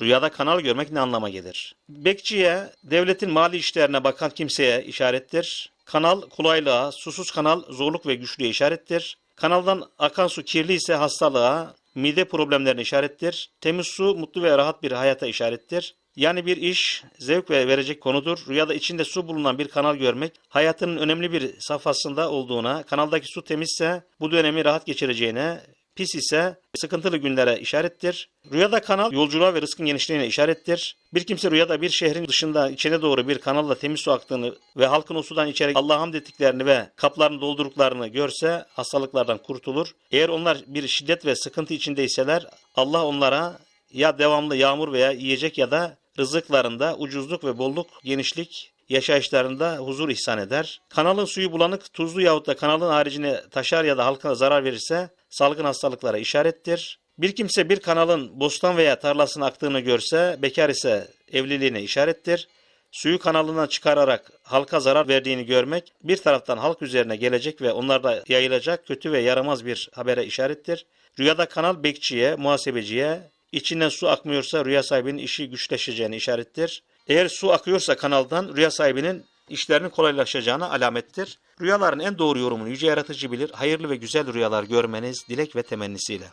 Rüyada kanal görmek ne anlama gelir? Bekçiye, devletin mali işlerine bakan kimseye işarettir. Kanal kolaylığa, susuz kanal zorluk ve güçlüğe işarettir. Kanaldan akan su kirli ise hastalığa, mide problemlerine işarettir. Temiz su mutlu ve rahat bir hayata işarettir. Yani bir iş zevk ve verecek konudur. Rüyada içinde su bulunan bir kanal görmek hayatının önemli bir safhasında olduğuna, kanaldaki su temizse bu dönemi rahat geçireceğine, pis ise sıkıntılı günlere işarettir. Rüyada kanal yolculuğa ve rızkın genişliğine işarettir. Bir kimse rüyada bir şehrin dışında içine doğru bir kanalla temiz su aktığını ve halkın o sudan içerek Allah'a hamd ettiklerini ve kaplarını doldurduklarını görse hastalıklardan kurtulur. Eğer onlar bir şiddet ve sıkıntı içindeyseler Allah onlara ya devamlı yağmur veya yiyecek ya da rızıklarında ucuzluk ve bolluk, genişlik, yaşayışlarında huzur ihsan eder. Kanalın suyu bulanık, tuzlu yahut da kanalın haricine taşar ya da halka zarar verirse salgın hastalıklara işarettir. Bir kimse bir kanalın bostan veya tarlasına aktığını görse, bekar ise evliliğine işarettir. Suyu kanalından çıkararak halka zarar verdiğini görmek, bir taraftan halk üzerine gelecek ve onlarda yayılacak kötü ve yaramaz bir habere işarettir. Rüyada kanal bekçiye, muhasebeciye, içinden su akmıyorsa rüya sahibinin işi güçleşeceğini işarettir. Eğer su akıyorsa kanaldan rüya sahibinin işlerinin kolaylaşacağına alamettir. Rüyaların en doğru yorumunu yüce yaratıcı bilir. Hayırlı ve güzel rüyalar görmeniz dilek ve temennisiyle.